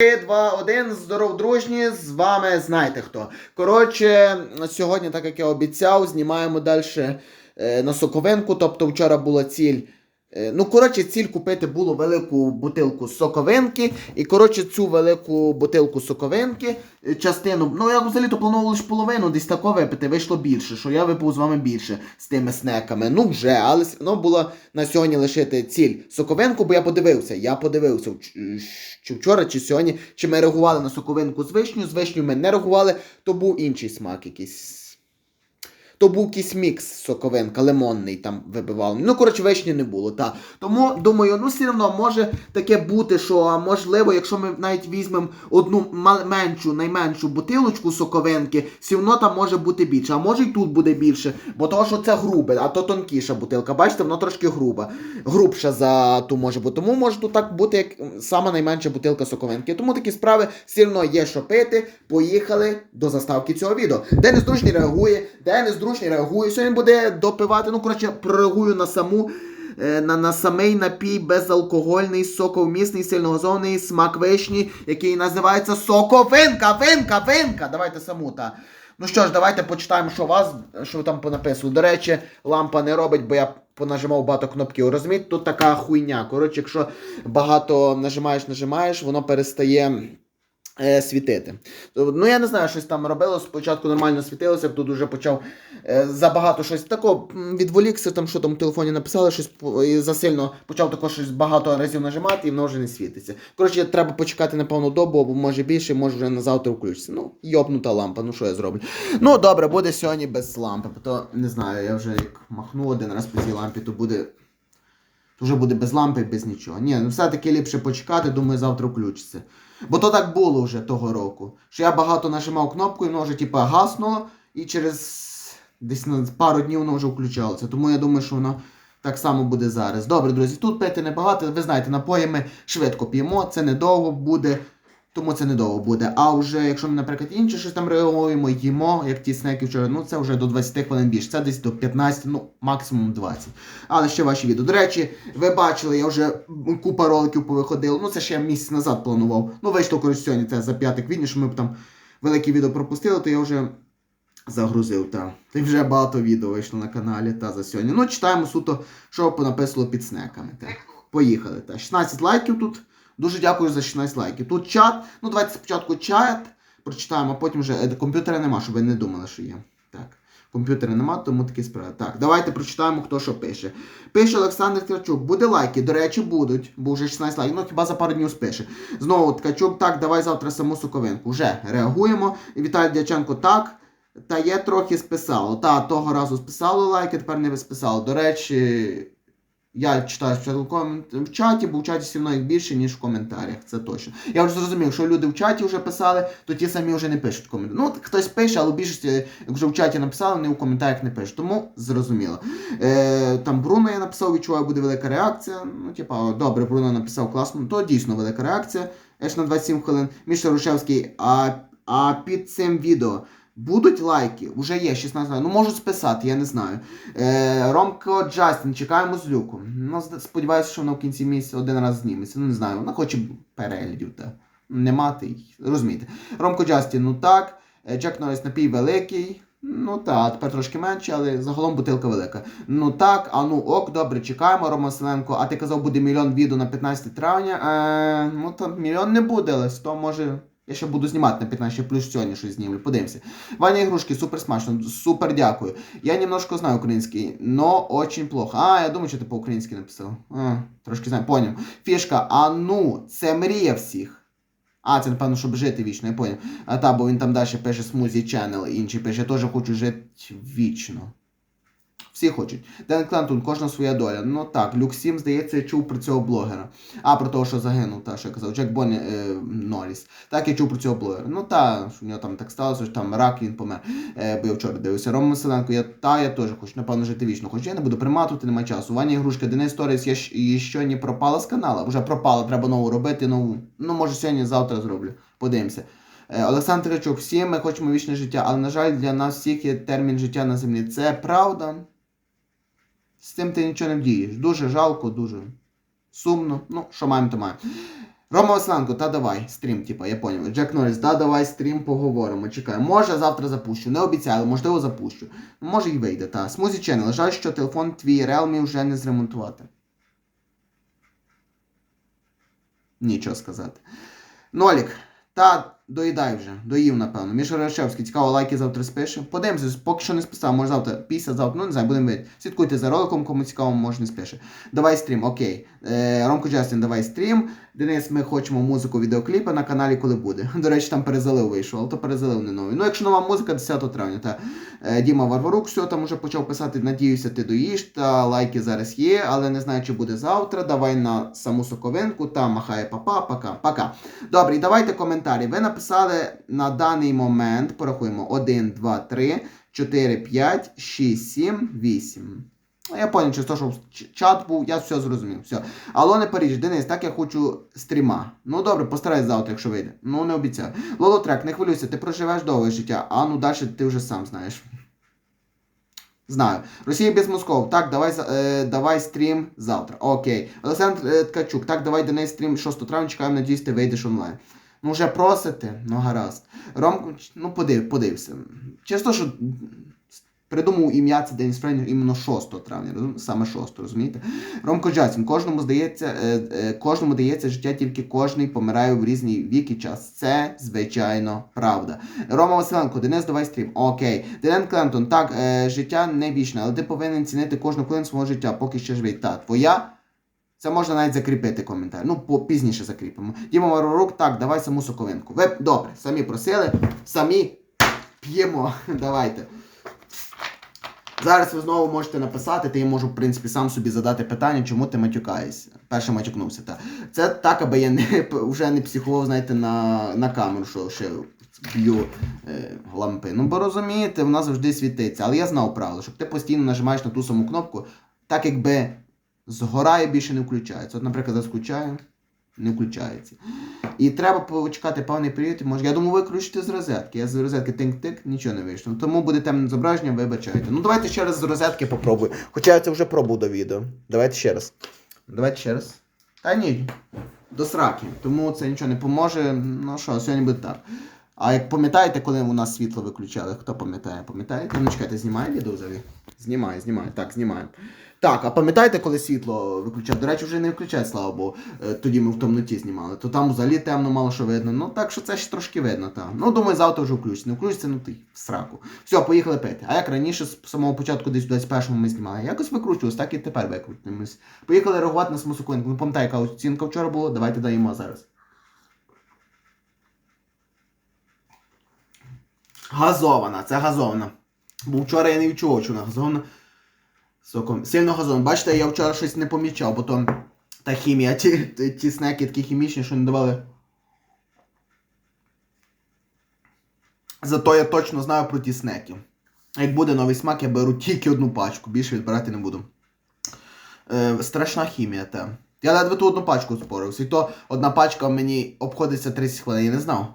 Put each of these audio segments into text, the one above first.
3, 2, 1, здоров, дружні, з вами знаєте хто. Коротше, сьогодні, так як я обіцяв, знімаємо далі е, на соковинку. Тобто вчора була ціль. Е, Ну, коротше, ціль купити було велику бутилку соковинки. І, коротше, цю велику бутилку соковинки, е, частину, ну я взагалі то планував лише половину, десь тако випити, вийшло більше, що я випив з вами більше з тими снеками. Ну вже, але все одно було на сьогодні лишити ціль соковинку, бо я подивився. Я подивився, чи вчора, чи сьогодні, чи ми реагували на соковинку з вишню, з вишню ми не реагували, то був інший смак якийсь. То був якийсь мікс соковинка, лимонний там вибивав. Ну, коротше, вишні не було, так. Тому думаю, ну все одно може таке бути, що можливо, якщо ми навіть візьмемо одну меншу, найменшу бутилочку соковинки, все одно там може бути більше. А може й тут буде більше, бо того, що це грубе, а то тонкіша бутилка. Бачите, воно трошки груба. Грубша за ту може бути. Тому може тут так бути, як сама найменша бутилка соковинки. Тому такі справи все одно є що пити. Поїхали до заставки цього відео. Де незручний реагує, де незручний реагує. Сьогодні буде допивати. Ну, коротше, прореагую на саму. е, На, на самий напій безалкогольний, соковмісний, сильногазований смак вишні, який називається соковинка, винка, винка. Давайте саму та. Ну що ж, давайте почитаємо, що вас, що ви там понаписували. До речі, лампа не робить, бо я понажимав багато кнопків. Розумієте, тут така хуйня. Коротше, якщо багато нажимаєш, нажимаєш, воно перестає. Е, Світити. Ну, я не знаю, щось там робило. Спочатку нормально світилося, тут вже почав е, забагато щось такого відволікся, там що там в телефоні написали, щось і засильно почав також щось багато разів нажимати, і воно вже не світиться. Коротше, треба почекати напевно добу, або може більше, може вже на завтра включиться. Ну, йопнута лампа, ну що я зроблю. Ну, добре, буде сьогодні без лампи, то не знаю, я вже як махну один раз по цій лампі, то буде. То вже буде без лампи, без нічого. Ні, ну все-таки ліпше почекати, думаю, завтра включиться. Бо то так було вже того року. Що я багато нажимав кнопку, і воно вже типу, гаснуло, і через десь на пару днів воно вже включалося. Тому я думаю, що воно так само буде зараз. Добре, друзі, тут пити небагато. Ви знаєте, напої ми швидко п'ємо, це недовго буде. Тому це недовго буде. А вже якщо ми, наприклад, інше щось там реагуємо, їмо, як ті снеки вчора, ну це вже до 20 хвилин більше. Це десь до 15, ну максимум 20. Але ще ваші відео. До речі, ви бачили, я вже купа роликів повиходив. Ну це ще я місяць назад планував. Ну вийшло коротше сьогодні, це за 5 квітня, що ми б там велике відео пропустили, то я вже загрузив. Та. Та вже багато відео вийшло на каналі та за сьогодні. Ну, читаємо суто, що понаписало під снеками. Та. Поїхали. Та. 16 лайків тут. Дуже дякую за 16 лайків. Тут чат. Ну, давайте спочатку чат прочитаємо, а потім вже е, комп'ютера нема, щоб ви не думали, що є. Так. Комп'ютера нема, тому такі справи. Так, давайте прочитаємо, хто що пише. Пише Олександр Ткачук. Буде лайки, до речі, будуть, бо вже 16 лайків. Ну, хіба за пару днів спише. Знову Ткачук, так, давай завтра саму соковинку. Вже реагуємо. Віталій Дяченко, так. Та є трохи списало. Та того разу списало лайки, тепер не списало. До речі, я читаю в чаті, бо в чаті все одно їх більше, ніж в коментарях. Це точно. Я вже зрозумів, що люди в чаті вже писали, то ті самі вже не пишуть коментарі. Ну, хтось пише, але більшість, вже в чаті написали, вони в коментарях не пишуть. Тому зрозуміло. Е, там Бруно я написав, відчуваю, буде велика реакція. Ну, типа, добре, Бруно написав класно, то дійсно велика реакція. Аж на 27 хвилин. Міша Рушевський, а, а під цим відео. Будуть лайки, вже є 16 лайків. Ну можуть списати, я не знаю. Е, Ромко Джастін, чекаємо з люку. Ну, сподіваюся, що воно в кінці місяця один раз зніметься. Ну не знаю, вона хоче переглядів, та не мати розумієте. Ромко Джастін, ну так. Джек Норріс напій великий. Ну так, тепер трошки менше, але загалом бутилка велика. Ну так, а ну ок, добре, чекаємо, Рома Селенко. А ти казав, буде мільйон відео на 15 травня. Е, ну там мільйон не буде, але 100 може. Я ще буду знімати на 15, плюс сьогодні щось знімлю. Подивимося. Ваня Ігрушки, супер смачно, супер дякую. Я немножко знаю український, но очень плохо. А, я думаю, що ти по-українськи написав. А, трошки знаю, поняв. Фішка, а ну, це мрія всіх. А, це напевно, щоб жити вічно, я поняв. А та, бо він там далі пише Смузі Channel, інший пише, я теж хочу жити вічно. Всі хочуть. Ден Клентон, кожна своя доля. Ну так, Люк Сім, здається, я чув про цього блогера. А, про того, що загинув, та, що я казав, Джек Бонні е, Норріс. Так, я чув про цього блогера. Ну та, що в нього там так сталося, що там рак він помер. Е, бо я вчора дивився. Рома Василенко, я та, я теж хочу, напевно, жити вічно. Хоч я не буду приматувати, немає часу. Ваня Ігрушка, Денис Торіс, я і що не пропала з каналу. Вже пропала, треба нову робити, нову. Ну, може, сьогодні, завтра зроблю. Подивимося. Е, Олександр Тричук, всі ми хочемо вічне життя, але, на жаль, для нас всіх є термін життя на землі. Це правда. З цим ти нічого не вдієш. Дуже жалко, дуже сумно. Ну, що маємо, то маємо. Рома Василенко, та давай, стрім, типа, я поняв. Джек Норріс, да, давай стрім поговоримо. Чекай. Може завтра запущу. Не обіцяю, можливо запущу. Може і вийде, та. Смузі Channel, жаль, що телефон твій Realme вже не зремонтувати. Нічого сказати. Нолік, та доїдай вже, доїв, напевно. Міша Рашевський, цікаво, лайки завтра спише. Подивимося, поки що не списав, може завтра, після завтра, ну не знаю, будемо видіти. Слідкуйте за роликом, кому цікаво, може не спише. Давай стрім, окей. Е, Ромко Джастін, давай стрім. Денис, ми хочемо музику відеокліпи на каналі, коли буде. До речі, там перезалив вийшов, але то перезалив не новий. Ну, якщо нова музика, 10 травня, та е, Діма Варварук, все там уже почав писати. Надіюся, ти доїш, та лайки зараз є, але не знаю, чи буде завтра. Давай на саму соковинку, та махає папа, пока, пока. Добре, давайте коментарі. Ви написали на даний момент, порахуємо, 1, 2, 3, 4, 5, 6, 7, 8. Ну, Я поняв, через те, що чат був, я все зрозумів. Все. Алло, не Паріж, Денис, так я хочу стріма. Ну добре, постарайся завтра, якщо вийде. Ну не обіцяю. Лоло трек, не хвилюйся, ти проживеш довге життя, а ну далі ти вже сам знаєш. Знаю. Росія без Москов. Так, давай, е, давай стрім завтра. Окей. Олександр е, Ткачук, так, давай Денис стрім 6 травня, чекаємо, надіюсь, ти вийдеш онлайн. Ну, вже просите, ну гаразд. Ромко, ну подив, подився. Через те, що придумав ім'я це Денис Френів іменно 6 травня, розум- саме 6, розумієте? Ромко Джасін, кожному здається, е, е, кожному дається життя, тільки кожний помирає в різний вік і час. Це, звичайно, правда. Рома Василенко, Денис, давай стрім. Окей. Дилен Клентон, так, е, життя не вічне, але ти повинен цінити кожну хвилину свого життя, поки ще живий. Та, твоя. Це можна навіть закріпити коментар. Ну, пізніше закріпимо. Діма Варурук, так, давай саму соковинку. Ви добре, самі просили, самі п'ємо. Давайте. Зараз ви знову можете написати, ти я можу, в принципі, сам собі задати питання, чому ти матюкаєшся. Перше матюкнувся. Та. Це так, аби я не, вже не психував, знаєте, на, на камеру, що ще б'ю е, лампи. Ну, бо розумієте, вона завжди світиться. Але я знав правило, щоб ти постійно нажимаєш на ту саму кнопку, так якби згорає більше не включається. От, наприклад, заскучаю, не включається. І треба почекати певний період. Може, я думаю, виключити з розетки. Я з розетки тик-тик, нічого не вийшло. Тому буде темне зображення, вибачайте. Ну давайте ще раз з розетки попробую. Хоча я це вже пробував до відео. Давайте ще раз. Давайте ще раз. Та ні. До сраки. Тому це нічого не поможе. Ну що, сьогодні буде так. А як пам'ятаєте, коли у нас світло виключали? Хто пам'ятає? Пам'ятаєте? Ну чекайте, знімає відео взагалі? Знімає, знімає. Так, знімаємо. Так, а пам'ятаєте, коли світло виключали? До речі, вже не включають, слава Богу. Е, Тоді ми в темноті знімали. То там взагалі темно, мало що видно. Ну так що це ще трошки видно, так. Ну, думаю, завтра вже включиться. Не включиться, ну ти в сраку. Все, поїхали пити. А як раніше, з самого початку, десь в 21-му ми знімали. Якось викручувалось, так і тепер викрутимось. Поїхали реагувати на смусоконку. Ну пам'ятаю, яка оцінка вчора була, давайте даємо зараз. Газована, це газована. Бо вчора я не відчував, що вона газована. Соком. Сильно газована. Бачите, я вчора щось не помічав, бо то та хімія, ті, ті, ті снеки такі хімічні, що не давали. Зато я точно знаю про ті снеки. Як буде новий смак, я беру тільки одну пачку, більше відбирати не буду. Е, страшна хімія, та. Я ледве ту одну пачку спорився. І то одна пачка мені обходиться 30 хвилин, я не знав.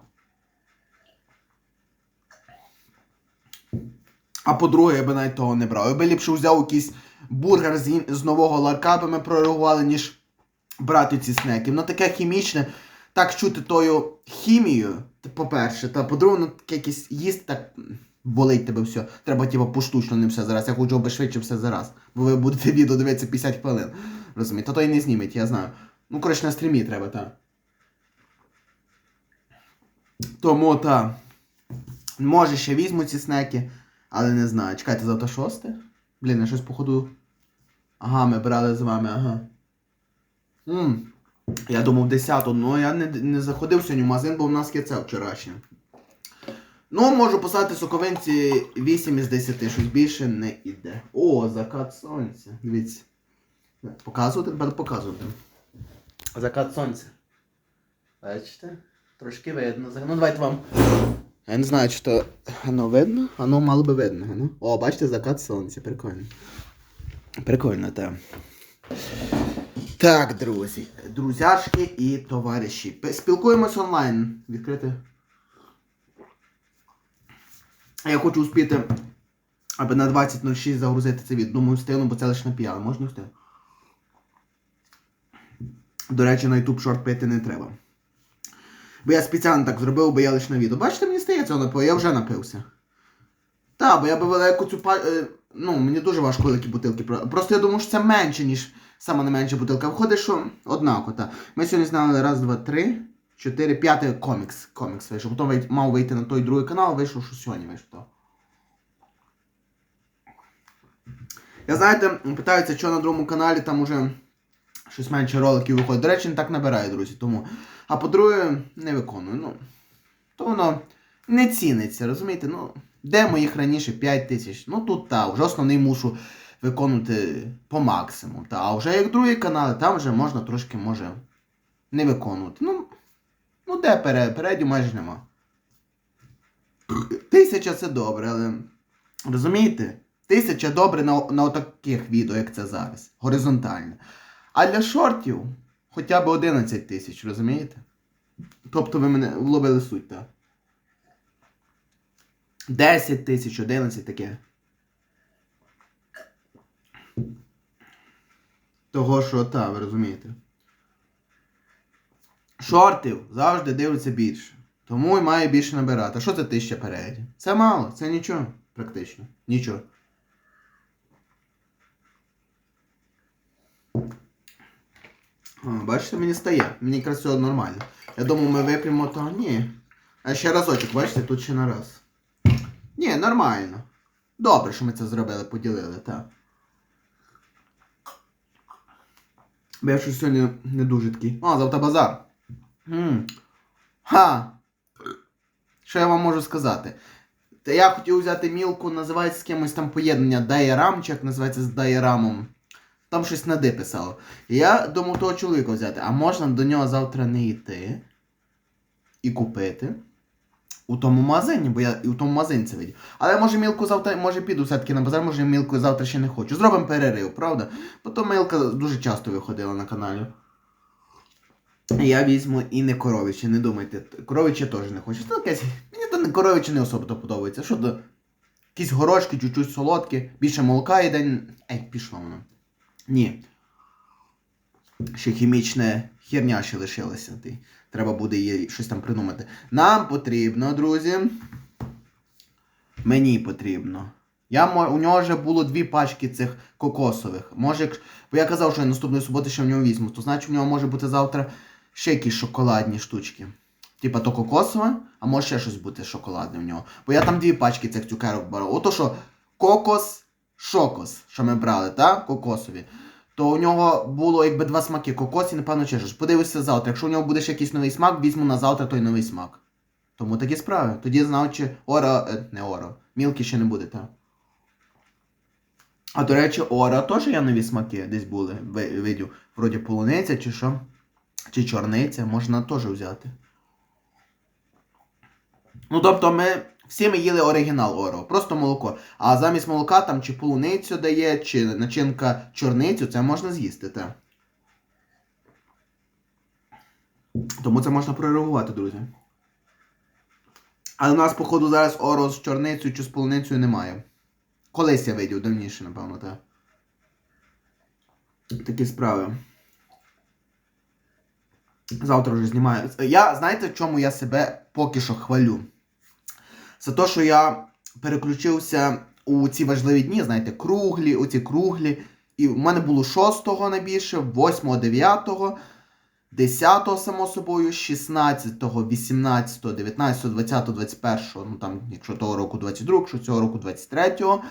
А по-друге, я би навіть того не брав. Я би ліпше взяв якийсь бургер з, з нового ларка, би ми прореагували, ніж брати ці снеки. Воно таке хімічне, так чути тою хімією, по-перше, та по-друге, ну таке якесь їсти так болить тебе все. Треба типу поштучно не все зараз. Я хочу аби швидше все зараз. Бо ви будете відео дивитися 50 хвилин. Розумієте? То і не зніміть, я знаю. Ну, коротше, на стрімі треба, так. Тому та. Може ще візьму ці снеки, але не знаю. Чекайте, завтра шосте? Блін, я щось походу. Ага, ми брали з вами, ага. м Я думав 10, ну я не, не заходив сьогодні в магазин, бо в нас є це вчорашнє. Ну, можу поставити соковинці 8 із 10, щось більше не іде. О, закат сонця. Дивіться. Показувати? Тепер показувати. Закат сонця. Бачите? Трошки видно. Ну давайте вам. Я не знаю, чи то воно видно, воно мало би видно. Ну. О, бачите, закат сонця, прикольно. Прикольно, так. Так, друзі, друзяшки і товариші. Спілкуємось онлайн. Відкрити. Я хочу успіти, аби на 20.06 загрузити це відео. Думаю, встигну, бо це лише на піали. Можна встигнути? До речі, на YouTube шорт пити не треба. Бо я спеціально так зробив, бо я лише на відео. Бачите, мені стається, воно, я вже напився. Та, бо я би велику цю па... е, Ну, мені дуже важко великі бутилки. Просто я думаю, що це менше, ніж сама найменша бутилка. Виходить, що однако, та. Ми сьогодні знали раз, два, три, чотири, п'ятий комікс. Комікс вийшов. Потім мав вийти на той другий канал, вийшов, що сьогодні вийшов. то. Я знаєте, питаються, що на другому каналі там уже щось менше роликів виходить. До речі, не так набираю, друзі. Тому. А по-друге, не виконую. Ну, то воно не ціниться, розумієте? Ну, де моїх раніше 5 тисяч? Ну тут та, вже основний мушу виконувати по максимуму. Та, а вже як другі канали, там вже можна трошки може не виконувати. Ну, ну де перед, передню майже нема. Тисяча це добре, але розумієте? Тисяча добре на, на таких відео, як це зараз. Горизонтально. А для шортів хоча б 11 тисяч, розумієте? Тобто ви мене вловили суть, так? 10 тисяч, 11 таке. Того, що та, ви розумієте. Шортів завжди дивляться більше. Тому і має більше набирати. А що це тисяча переді? Це мало, це нічого, практично. Нічого. Бачите, мені стає. Мені якраз цього нормально. Я думав, ми вип'ємо, то ні. А ще разочок, бачите, тут ще на раз. Ні, нормально. Добре, що ми це зробили, поділили, так. Бо я щось сьогодні не дуже такий. А, завтра базар. М. Ха. Що я вам можу сказати? Та я хотів взяти мілку, називається з кимось там поєднання Дайрам, чи як називається з Дайрамом. Там щось на Д писало. І я думав того чоловіка взяти, а можна до нього завтра не йти і купити у тому магазині, бо я і у тому магазині це видів. Але може мілку завтра, може піду все-таки на базар, може мілку завтра ще не хочу. Зробимо перерив, правда? Бо то милка дуже часто виходила на каналі. Я візьму і не коровичі, не думайте. Коровичі теж не хочу. Це якесь, мені то не коровичі не особо подобається. Що то? Якісь горошки, чуть-чуть солодкі, більше молока йде. Ей, пішло воно. Ні. Ще хімічне херня ще лишилася. Треба буде її щось там придумати. Нам потрібно, друзі. Мені потрібно. Я, у нього вже було дві пачки цих кокосових. Може, бо я казав, що я наступної суботи ще в нього візьму, то значить у нього може бути завтра ще якісь шоколадні штучки. Типа то кокосове, а може ще щось бути шоколадне в нього. Бо я там дві пачки цих цукерок брав. Ото що кокос, шокос, що ми брали, так? Кокосові. То у нього було якби два смаки кокос і, напевно, щось. Подивишся завтра. Якщо у нього буде ще якийсь новий смак, візьму на завтра той новий смак. Тому такі справи. Тоді знав, чи Ора, е, не Ора, Мілки ще не буде, так. А до речі, Ора теж є нові смаки десь були. ви- Видів. Вроді полуниця чи що. Чи чорниця, можна теж взяти. Ну, тобто ми всі ми їли оригінал Оро, просто молоко. А замість молока там чи полуницю дає, чи начинка чорницю, це можна з'їсти, так. Тому це можна прореагувати, друзі. Але у нас, походу, зараз Оро з чорницею чи з полуницею немає. Колись я видів, давніше, напевно, так. Такі справи. Завтра вже знімаю. Я, знаєте, в чому я себе поки що хвалю? Це те, що я переключився у ці важливі дні, знаєте, круглі, оці круглі. І в мене було 6-го найбільше, 8-го, 9-го, 10-го, само собою, 16-го, 18-го, 19-го, 20-го, 21-го, ну там, якщо того року 22-го, якщо цього року 23-го,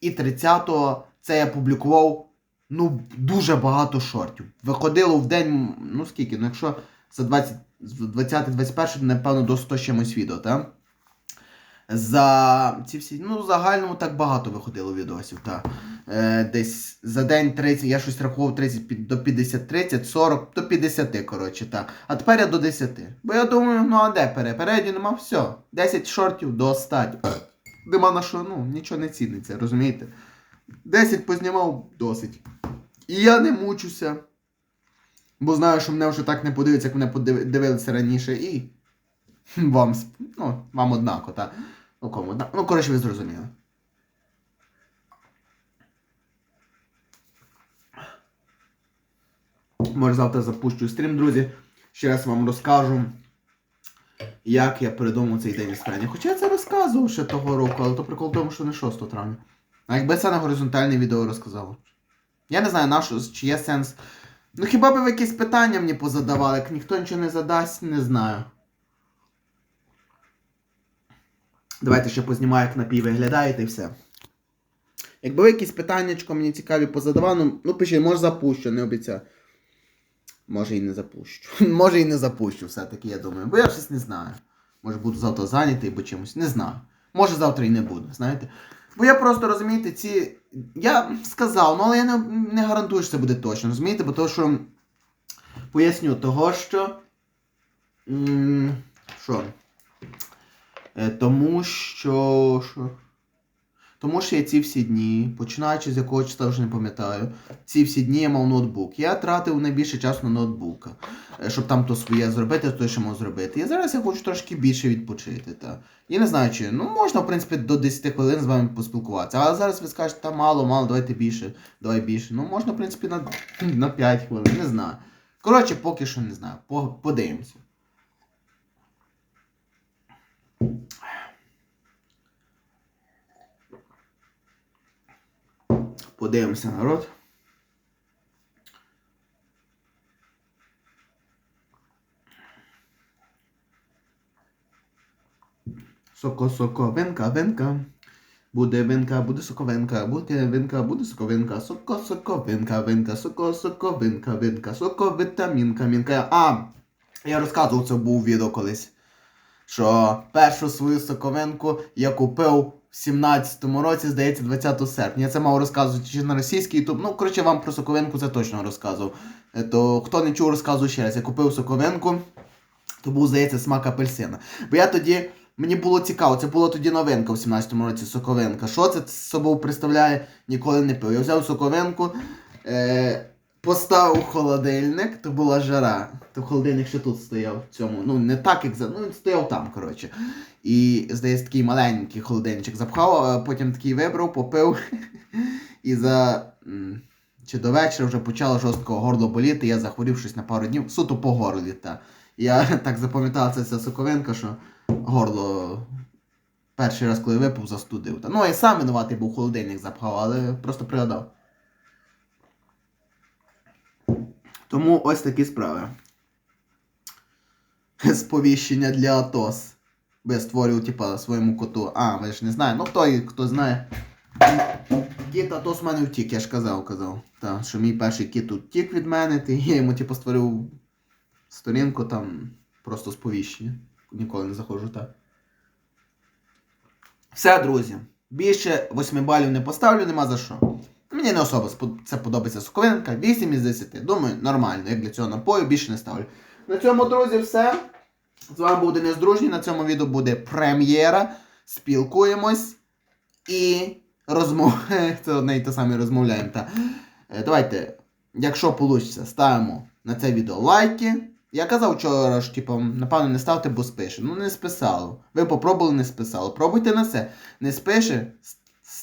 і 30-го це я публікував ну, дуже багато шортів. Виходило в день, ну скільки, ну якщо за 20, з 20-21, напевно, до 100 чимось відео, так? За ці всі, ну, загальному так багато виходило відосів, так. Е, десь за день 30, я щось рахував 30 до 50, 30, 40, до 50, коротше, так. А тепер я до 10. Бо я думаю, ну а де пере? Переді нема, все. 10 шортів до 100. Нема на що, ну, нічого не ціниться, розумієте? 10 познімав досить. І я не мучуся. Бо знаю, що мене вже так не подивиться, як мене подивилися раніше, і вам, ну, вам однако, так? Ну, кому однако. Ну, коротше, ви зрозуміли. Може, завтра запущу стрім, друзі. Ще раз вам розкажу. як я придумав цей день іскання. Хоча я це розказував ще того року, але то прикол в тому, що не 6 травня. А якби це на горизонтальне відео розказало. Я не знаю, на що, чи є сенс. Ну хіба б ви якісь питання мені позадавали, як ніхто нічого не задасть, не знаю. Давайте ще познімаю, як напій виглядає, та й все. Якби ви якісь питаннячко мені цікаві позадавали, ну, ну пишіть, може запущу, не обіцяю. Може і не запущу. Може і не запущу, все-таки, я думаю. Бо я щось не знаю. Може буду завтра зайнятий або чимось. Не знаю. Може завтра і не буду, знаєте. Бо я просто розумієте, ці. Я сказав, ну але я не, не гарантую, що це буде точно, розумієте? Бо то, що. Поясню того, що. Що? Е, Тому що. Тому що я ці всі дні, починаючи з якого числа вже не пам'ятаю, ці всі дні я мав ноутбук. Я тратив найбільше часу на ноутбука, е, щоб там то своє зробити, то що мав зробити. І зараз я хочу трошки більше відпочити. Та. Я не знаю, чи ну можна, в принципі, до 10 хвилин з вами поспілкуватися. Але зараз ви скажете, та мало, мало, давайте більше, давай більше. Ну можна, в принципі, на, на 5 хвилин, не знаю. Коротше, поки що не знаю. По- Подивимося. Подивимося, народ. Соко, соко, венка, венка. Буде венка, буде соковенка, буде венка, буде соковенка, соко, соко, венка, венка, соко, соко, венка, венка, соко, вітамінка, мінка. А, я розказував це був відео колись. Що першу свою соковенку я купив в 17-му році, здається, 20 серпня. Я це мав розказувати чи на російський ютуб. Ну, коротше, вам про соковенку це точно розказував. Е, То хто не чув, розказую ще раз. Я купив соковенку, то був, здається, смак апельсина. Бо я тоді. Мені було цікаво, це була тоді новинка в 17-му році соковинка. Що це з собою представляє, ніколи не пив. Я взяв соковинку, е, поставив у холодильник, то була жара. То холодильник ще тут стояв в цьому. Ну, не так, як за. Ну, він стояв там, коротше. І, здається, такий маленький холодильничок запхав, а потім такий вибрав, попив. І за. Чи до вечора вже почало жорстко горло боліти, я захворів щось на пару днів, суто по горлі. Та. Я так запам'ятав це ця соковинка, що горло перший раз, коли випив, застудив. Та, ну, я сам винуватий був холодильник запхав, але просто пригадав. Тому ось такі справи. Сповіщення для АТОС. Бо я створював, типа, своєму коту. А, ви ж не знаєте. Ну хто, хто знає. Кіт Атос в мене втік, я ж казав, казав. Та, що мій перший кіт тут втік від мене, ти я йому типу створив сторінку там просто сповіщення. Ніколи не заходжу так. Все, друзі. Більше 8 балів не поставлю, нема за що. Мені не особо це подобається соковинка. 8 із 10. Думаю, нормально, як для цього напою, більше не ставлю. На цьому, друзі, все. З вами був Денис Дружній. На цьому відео буде прем'єра. Спілкуємось і розмов... Це одне і те саме розмовляємо. Та. Е, Давайте, якщо вийде, ставимо на це відео лайки. Я казав вчора, що типу, напевно, не ставте, бо спише. Ну не списало. Ви попробували, не списало. Пробуйте на це. Не спише,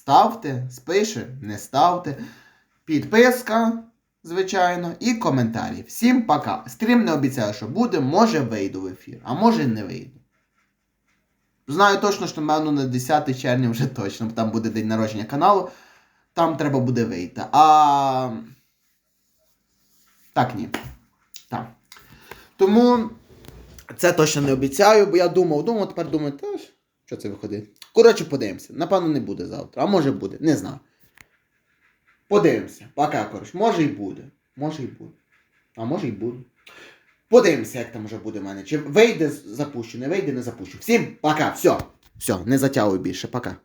ставте, спише, не ставте. Підписка, звичайно, і коментарі. Всім пока. Стрім не обіцяю, що буде, може вийду в ефір, а може не вийду. Знаю точно, що, напевно, на 10 червня вже точно, там буде день народження каналу. Там треба буде вийти. А. Так, ні. Так. Тому це точно не обіцяю, бо я думав, думав, тепер думаю, та що це виходить. Коротше, подивимося. Напевно, не буде завтра. А може буде, не знаю. Подивимося. Пока, коротше. Може і буде. Може і буде. А може і буде. Подивимося, як там вже буде в мене. Чи вийде запущу, не вийде, не запущу. Всім пока, все. Все, не затягую більше, пока.